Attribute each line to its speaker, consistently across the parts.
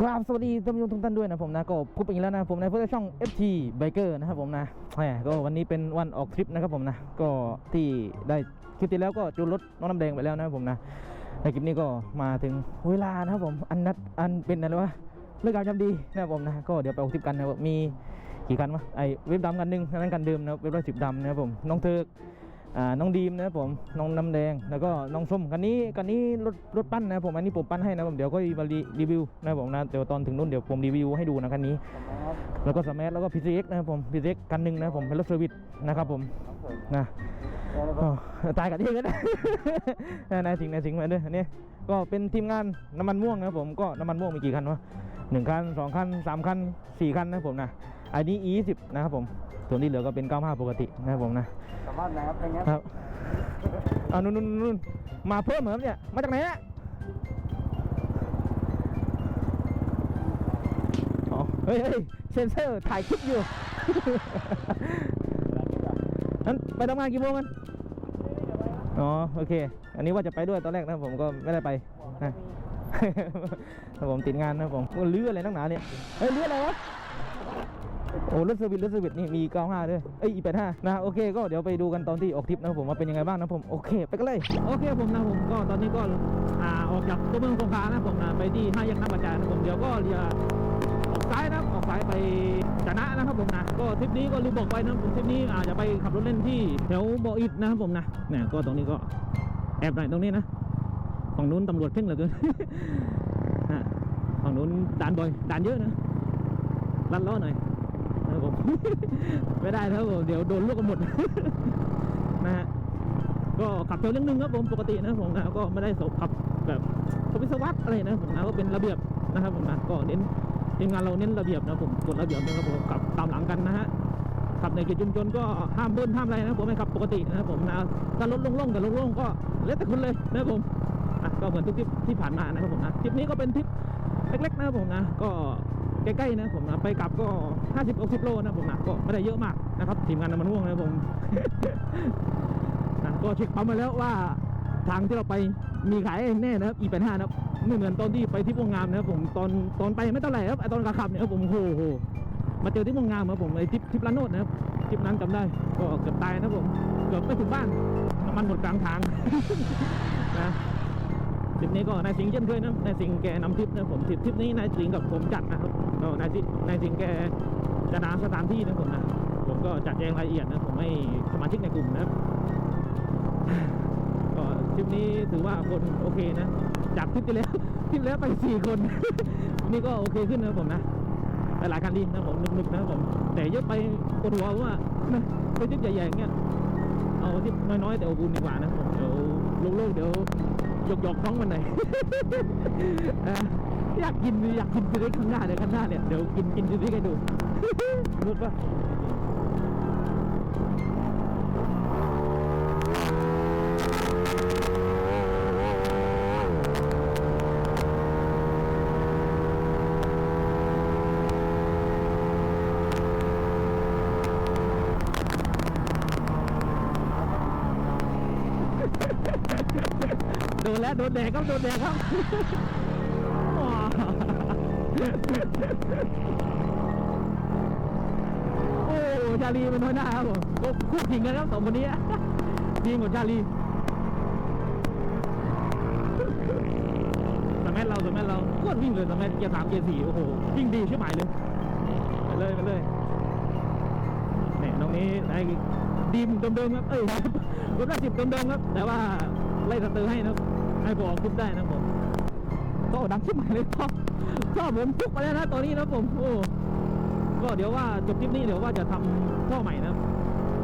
Speaker 1: กราบสวัสดีท่านผู้ชมทุกท่านด้วยนะผมนะก็พบกันอีกแล้วนะผมในเพื่อช่อง FT Biker นะครับผมนะแหมก็วันนี้เป็นวันออกทริปนะครับผมนะก็ที่ได้คลิปที่แล้วก็จูนรถน้องน้ำแดงไปแล้วนะครับผมนะในคลิปนี้ก็มาถึงเวลานะครับผมอันนัดอันเป็นอะไรวะเรื่องการจำดีนะครับผมนะก็เดี๋ยวไปออกทริปกันนะครับมีกี่คันวะไอเว็บดำกันหนึ่งนั้นกันเดิมนะครับเว็บร้อยสิบดำนะครับผมน้องเทิกอ่า น้องดีมนะผมน้องน้ำแดงแล้วก็น้องส้มคันนี้คันนี้รถรถปั้นนะผมอันนี้ผมปั้นให้นะผมเดี๋ยวก็มารีวิวนะผมนะเดี๋ยวตอนถึงนู่นเดี๋ยวผมรีวิวให้ดูนะคันนี้ แล้วก็สมัแล้วก็พีซีเอ็กนะครับผมพีซีเอ็กคันหนึ่งนะผมเป็นรถเซอร์วิสนะครับผมนะตายกันที่กันนายสิงนายสิงมาด้วยอันนี้ก็เป็นทีมงานน้ำมันม่วงนะผมก็น้ำมันม่วงมีกี่คันวะหนึ่งคันสองคันสามคันสี่คันนะผมนะอันนี้ E สิบนะครับผมส่วนที่เหลือก็เป็น 95 ปกตินะครับผมนะ
Speaker 2: สามารถนะครับเป็นไง
Speaker 1: ครับเอานู่นนู่นมาเพิ่มเหรอครับเนี่ย มาจากไหนฮ้ยเฮ้ยเซนเซอร์ถ่ายคลิปอยู่นั้นไปทำงานกี่โมงกันอ๋อโอเค อันนี้ว่าจะไปด้วยตอนแรกนะผมก็ไม่ได้ไปนะผมติดงานนะผมเลื้ออะไรนักหนาเนี่ยเฮ้ยเลื้ออะไรวะ อ้รถเซอร์วิสรถเซอร์วิสนี่มี 95 ด้วยเอ้ยอี85นะโอเคก็เดี๋ยวไปดูกันตอนที่ออกทริปนะผมว่าเป็นยังไงบ้างนะผมโอเค ไปกันเลยโอเคผมนะผมก็ตอนนี้ก็อ่าออกจากตัวเมืองสงขลานะผมนะไปที่ห้าแยกน้ำประจานนะผมเดี๋ยวก็เรือออกซ้ายนะออกซ้ายไปจะนะนะครับผมนะก็ทริปนี้ก็ลืมบอกไปนะผมทริปนี้อาจจะไปขับรถเล่นที่แถวบ่ออิดนะครับผมนะเนี่ยก็ตรงนี้ก็แอบหน่อยตรงนี้นะฝั่งนู้นตำรวจเพ่งเหลือเกินอะฝั่งนู้นด่านบ่อยด่านเยอะนะลัดล้อหน่อย ครับผม ไม่ได้ครับผมเดี๋ยวโดนลวกกันหมดนะฮะก็ขับเร็วเรื่องนึงครับผมปกตินะผมนะก็ไม่ได้สขับแบบสวิสวัสอะไรนะผมนะก็เป็นระเบียบนะครับผมนะก็เน้นทีมงานเราเน้นระเบียบนะผมกฎระเบียบนะครับผมขับตามหลังกันนะฮะขับในเขตชุมชนก็ห้ามเบิ้ลห้ามอะไรนะผมไม่ขับปกตินะผมนะถ้ารถโล่งๆกับโล่งๆก็แล้วแต่คุณเลยนะผมก็เหมือนทุกทริปที่ผ่านมานะครับผมนะทริปนี้ก็เป็นทริปเล็กๆนะครับผมนะ ก็ ใกล้ๆนะผมนะไปกลับก็ 50 60 โลนะผมนะก็ไม่ได้เยอะมากนะครับทีมงานน้ำมันม่วงนะผมนะก็เช็คปั๊มมาแล้วว่าทางที่เราไปมีขายแน่นะครับ e 8 5นะครับไม่เหมือนตอนที่ไปที่วงงามนะครับผมตอนตอนไปไม่เท่าไหร่ครับไอตอนขาขับเนี่ยครับผมโอ้โหมาเจอที่วงงามครับผมไอทริปทริปลานโนดนะครับทริปนั้นจำได้ก็เกือบตายนะผมเกือบไม่ถึงบ้านน้ำมันหมดกลางทางนะทริปนี้ก็นายสิงห์เช่นเคยนะนายสิงห์แกนำทริปนะผมทริปทริปนี้นายสิงห์กับผมจัดนะครับ ก็นายสินายสิงแกจะนาสถานที่นะผมนะ ผมก็จัดแจงรายละเอียดนะผมให้สมาชิกในกลุ่มนะก็ทริปนี้ถือว่าคนโอเคนะ จากทริปที่แล้วทริปแล้วไปสี่คน นี่ก็โอเคขึ้นนะผมนะหลายคันดีนะผมนึกๆนะผม แต่เยอะไปปวดหัวว่านะไปทริปใหญ่ๆอย่างเงี้ยเอาทริปน้อยๆแต่อบอุ่นดีกว่านะผมเดี๋ยวโล่งๆเดี๋ยวหยอกๆท้องมันหน่อย อยากกินอยากกินซีรีส์ข้างหน้าเดี๋ยข้างหน้าเนี่ยเดี๋ยวกินกินซีรีส์ให้ดูรุดปะโดนแล้วโดนแดกครับโดนแดกครับ โอ้ชาลีเป็นน้อยหน้าครับผมก็คู่ขิงกันครับสองคนนี้ทีมของชาลีสมัยเราสมัยเราโคตรวิ่งเลยสมัยเกียร์สามเกียร์สี่โอ้โหวิ่งดีชิบหายเลยไปเลยไปเลยเนี่ยตรงนี้ไอ้ดีมเดิมๆครับเอ้ยรถแรกสิบเดิมๆครับ แต่ว่าไล่สเตอร์ให้นะให้บอกคลิปได้นะผม ก็ดังชิบหายเลยชอบชอบผมทุกไปแล้วนะตอนนี้นะผมโอ้ก็เดี๋ยวว่าจบคลิปนี้เดี๋ยวว่าจะทำท่อใหม่นะครับ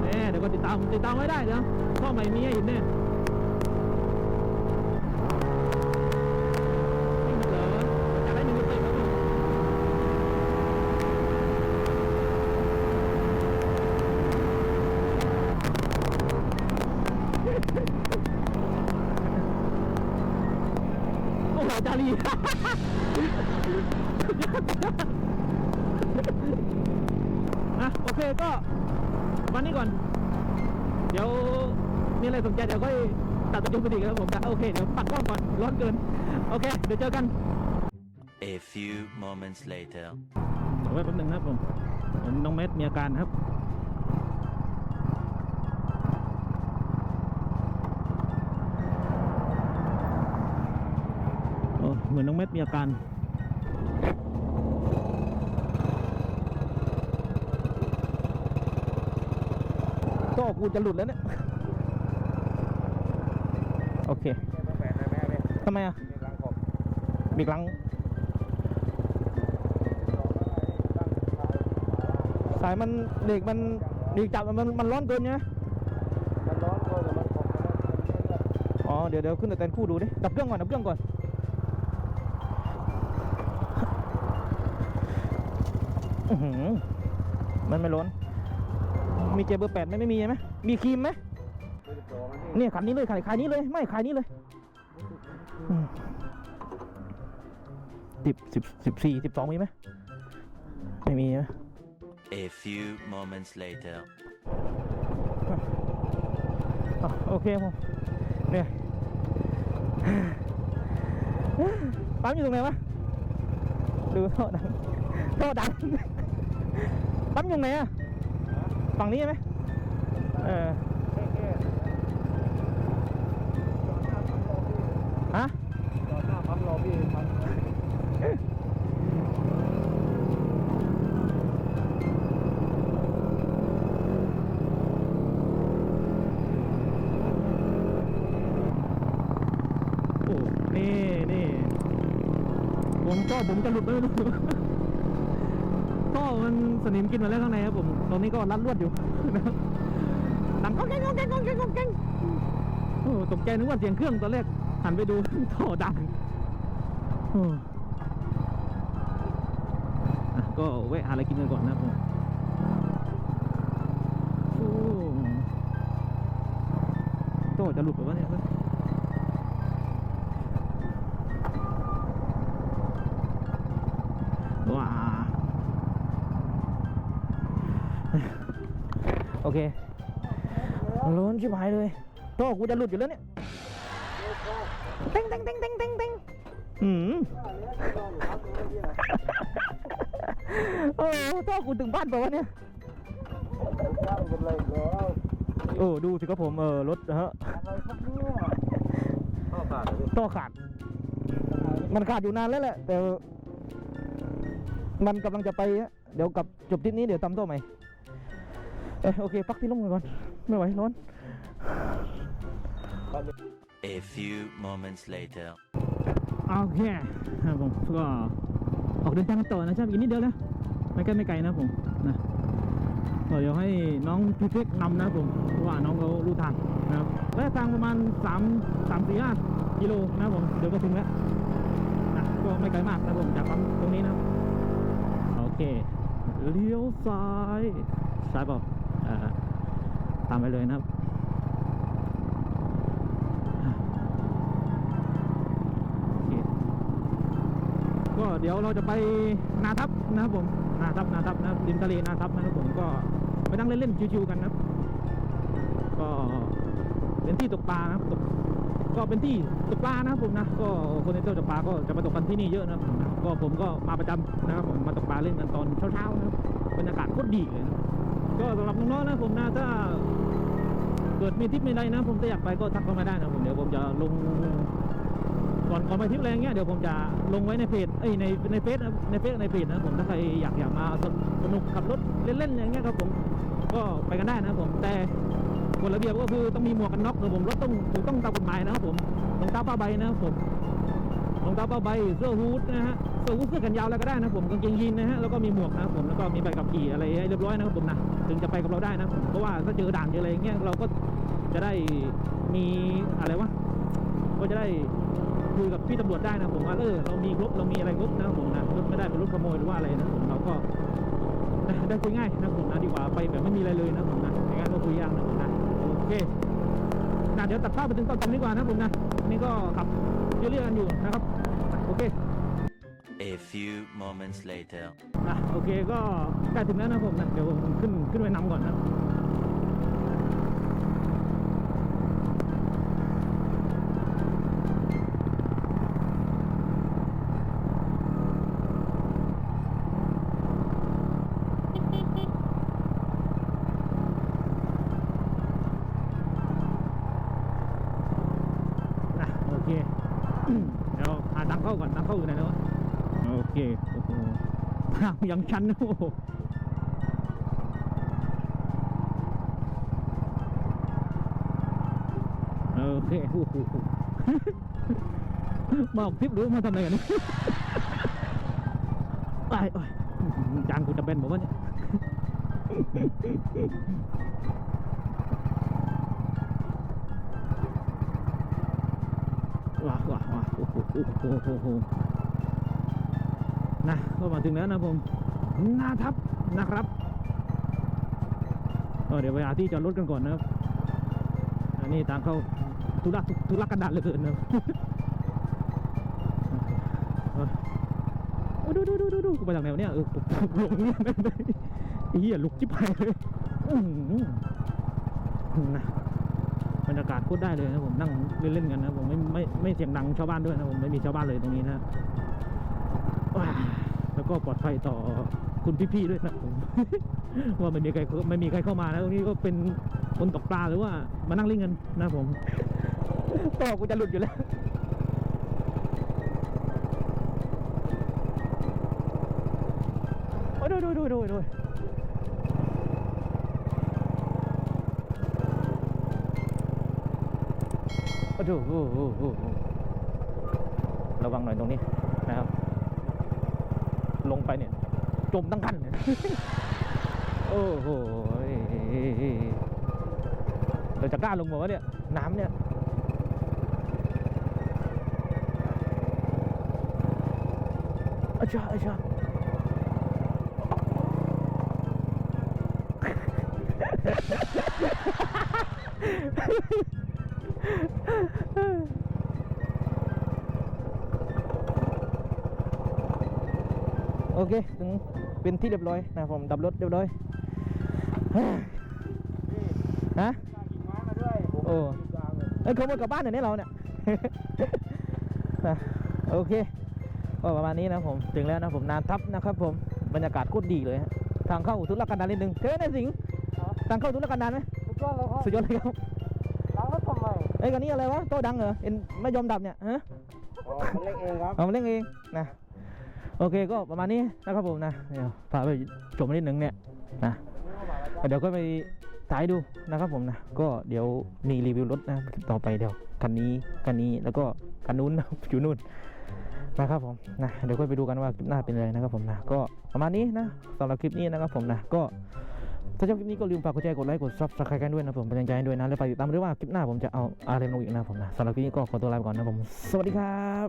Speaker 1: แน่เดี๋ยวก็ติดตามติดตามไว้ได้นะท่อใหม่มีให้เห็นแน่จริงเหรออยากได้หนึ่งเต็มครับผม โอ้โห จารีอะโอเคก็วันนี้ก่อน เดี๋ยวมีอะไรสนใจเดี๋ยวก็ตัดตัวจงไปดีครับผมนะโอเคเดี๋ยวปัดกล้องก่อนร้อนเกิน โอเค เดี๋ยวเจอกัน
Speaker 2: A few moments later.
Speaker 1: ขอไว้แป๊บหนึงนะครับผมเห็นน้องเมสมีอาการครับ เหมือนน้องเม็ดมีอาการก็กูจะหลุดแล้วเนี่ย โอเคทำไมอะบีกหลังสายมันเด็กมันเด็กจับมันมันร้อนเกินไง
Speaker 3: มันร้อนเกินแต่มันผมมันมันเล่นแบบ
Speaker 1: อ๋อเดี๋ยวเดี๋ยวขึ้นแต่เต็นคู่ดูดิดับเครื่องก่อนดับเครื่องก่อน มันไม่ร้อนมีเจเบอร์แปดไหมไม่มีใช่ไหมมีครีมไหม
Speaker 3: เบอร์สิบสองอันนี้
Speaker 1: เนี่ยขันนี้เลยขายขายนี้เลย ไม่ขายนี้เลยอืมสิบสิบสิบสี่สิบสองมีไหมไม่มีใช่ไหม
Speaker 2: A few moments later.
Speaker 1: อะโอเคผมเนี่ยปั๊มอยู่ตรงไหนวะดูท่อดังท่อดัง ปั๊มอยู่ไหนอะฝั่งนี้ใช่ไหมเออ
Speaker 3: แค่แค่จอดหน้าปั๊มรอพี่
Speaker 1: ฮะ
Speaker 3: จอหน้าปั๊มรอพี่มัน
Speaker 1: โอ้นี่นี่ผมก็ผมจะหลุดไปไม่รู้ ก็มันสนิมกินมาแล้วข้างในครับผม ตอนนี้ก็รัดลวดอยู่นะครับดังก้องแกงก้องแกงก้องแกงก้องแกงโอ้ตกใจนึกว่าเสียงเครื่องตอนแรกหันไปดูท่อดังก็แวะหาอะไรกินกันก่อนนะครับผมโอ้โตจะหลุดไปวะเนี่ย ร้อนชิบหายเลยโต้กูจะหลุดอยู่แล้วเนี่ยเต็งเต็งเต็งเต็งเต็งเต็งอืมโอ้โต้กูถึงบ้านไปวะเนี่ยโอ้ดูสิครับผมเออรถฮะ
Speaker 3: อะไรครับเนี่ยเข้าดเลย
Speaker 1: โต้ขาด มันขาดอยู่นานแล้วแหละแต่มันกำลังจะไปฮะเดี๋ยวกับจบทริปนี้เดี๋ยวตำโต้ใหม่เอยโอเคพักที่ร่มก่อน ไม่ไหวร้อน
Speaker 2: A few moments later.
Speaker 1: โอเคครับผมก็ออกเดินทางกันต่อนะครับอีกนิดเดียวแล้วไม่ใกล้ไม่ไกลนะครับผมนะก็เดี๋ยวให้น้องพี่เพ็กนำนะครับผมเพราะว่าน้องเขารู้ทางนะครับระยะทางประมาณ3 3 4 5กิโลนะครับผมเดี๋ยวก็ถึงแล้วนะก็ไม่ไกลมากนะครับผมจากปั๊มตรงนี้นะครับโอเคเลี้ยวซ้ายซ้ายเปล่าอ่า ตามไปเลยนะครับก็เดี๋ยวเราจะไปนาทับนะครับผมนาทับนาทับนะครับริมทะเลนาทับนะครับผมก็ไปนั่งเล่นๆชิวๆกันนะครับ ก็เป็นที่ตกปลานะครับตกก็เป็นที่ตกปลานะครับผมนะก็คนที่เที่ยวตกปลาก็จะมาตกกันที่นี่เยอะนะครับก็ผมก็มาประจำนะครับผมมาตกปลาเล่นกันตอนเช้าๆนะครับบรรยากาศโคตรดีเลยนะ ก็สำหรับน้องๆนะผมนะถ้าเกิดมีทริปมีอะไรนะ ผมจะอยากไปก็ทักเข้ามาได้นะผมเดี๋ยวผมจะลงก่อนก่อนไปทริปอะไรเงี้ยเดี๋ยวผมจะลงไว้ในเพจเอ้ยในในเฟซในเฟซในเพจนะผมถ้าใครอยากอยากมาสนสนุกขับรถเล่นๆอย่างเงี้ยครับผมก็ไปกันได้นะผมแต่กฎระเบียบก็คือต้องมีหมวกกันน็อกนะผมรถต้องถูกต้องตามกฎหมายนะครับผมรองเท้าผ้าใบนะครับผม รองเท้าผ้าใบเสื้อฮู้ดนะฮะเสื้อฮู้ดเสื้อกันยาวอะไรก็ได้นะผมกางเกงยีนนะฮะแล้วก็มีหมวกนะผมแล้วก็มีใบขับขี่อะไรให้เรียบร้อยนะครับผมนะถึงจะไปกับเราได้นะผมเพราะว่าถ้าเจอด่านเจออะไรอย่างเงี้ยเราก็จะได้มีอะไรวะก็จะได้คุยกับพี่ตำรวจได้นะผมว่าเออเรามีครบเรามีอะไรครบนะผมนะรถไม่ได้เป็นรถขโมยหรือว่าอะไรนะผมเราก็ได้คุยง่ายนะผมนะดีกว่าไปแบบไม่มีอะไรเลยนะผมนะอย่างนั้นก็คุยยากนะผมนะโอเคนะเดี๋ยวตัดภาพไปถึงตอนจบดีกว่านะผมนะ นี่ก็ขับเรื่อยๆกันอยู่นะครับโอเค
Speaker 2: A few moments later.
Speaker 1: นะโอเคก็ใกล้ถึงแล้วนะผมนะเดี๋ยวผมขึ้นขึ้นไปนำก่อนนะ เดี๋ยวหาทางเข้าก่อนทางเข้าอยู่ไหนแล้ววะโอเคโอ้โหทางยังชันนะโอ้โหโอเคโอ้โหมาออกทริปหรือมาทำอะไรกันเนี่ยไปโอ้ยจานกูจะเป็นบอกว่าเนี่ย โอ้โหนะก็มาถึงแล้วนะผมนาทับนะครับเดี๋ยวไปหาที่จอดรถกันก่อนนะครับอันนี้ทางเข้าทุรักทุรักกันดารเหลยเกินนะครับเออโอ้ดูดูดูดูดูกูไปทางไหนวเนี่ยเออลงเนี่ยไม่ได้ไอ้เหี้ยลุกจิบหายเลยอื้อหือนะ บรรยากาศโคตรได้เลยนะผมนั่งเล่นๆกันนะผมไม่ไม่ไม่เสียงดังชาวบ้านด้วยนะผมไม่มีชาวบ้านเลยตรงนี้นะแล้วก็ปลอดภัยต่อคุณพี่ๆด้วยนะผมว่าไม่มีใครไม่มีใครเข้ามานะตรงนี้ก็เป็นคนตกปลาหรือว่ามานั่งเล่นกันนะผมต่อกูจะหลุดอยู่แล้วโอ้ดูดูดูดูดู อ้โอ้โหระวังหน่อยตรงนี้นะครับ ลงไปเนี่ย จมตั้งคันเนี่ยโอ้โหเราจะกล้าลงมาวะเนี่ย น้ำเนี่ยอาจารย์อาจารย์ โอเคถึงเป็นที่เรียบร้อยนะครับผมดับรถเรียบร้อยฮะ
Speaker 3: กิ่งไม้มาด้วย
Speaker 1: โอ้
Speaker 3: กิ่งกลางเลย
Speaker 1: เอ้ยขโมยกลับบ้านหน่อยเนี่ยเราเนี่ยนะโอเคก็ประมาณนี้นะผมถึงแล้วนะผมนานทับนะครับผมบรรยากาศโคตรดีเลยฮะทางเข้าทุรกันดารนิดนึงเท่นะสิงห์ทางเข้าทุรกันดารไหม
Speaker 3: สุดยอดเลยครับ
Speaker 1: สุดยอดเลยครับ
Speaker 3: ล้างรถทำ ไม
Speaker 1: เอ้ยกันนี้อะไรวะโต๊ะดังเหรอเอ็นไม่ยอมดับเนี่ยฮะ
Speaker 3: อ๋อมันเล็กเองครับ
Speaker 1: เอามาเล่นเองนะโอเคก็ประมาณนี้นะครับผมนะเดี๋ยวพาไปชมนิดนึงเนี่ยนะเดี๋ยวก็ไปถ่ายดูนะครับผมนะก็เดี๋ยวมีรีวิวรถนะต่อไปเดี๋ยวคันนี้คันนี้แล้วก็คันนู้นนะอยู่นู่นนะครับผมนะเดี๋ยวก็ไปดูกันว่าคลิปหน้าเป็นอะไรนะครับผมนะก็ประมาณนี้นะสำหรับคลิปนี้นะครับผมนะก็ ถ้าชอบคลิปนี้ก็ลืมฝากกดแชร์กดไลค์กดซับสไครต์กันด้วยนะผมเป็นกำลังใจให้ด้วยนะแล้วไปติดตามด้วยว่าคลิปหน้าผมจะเอาอะไรลงอีกนะผมนะสำหรับคลิปนี้ก็ขอตัวลาไปก่อนนะผม สวัสดีครับ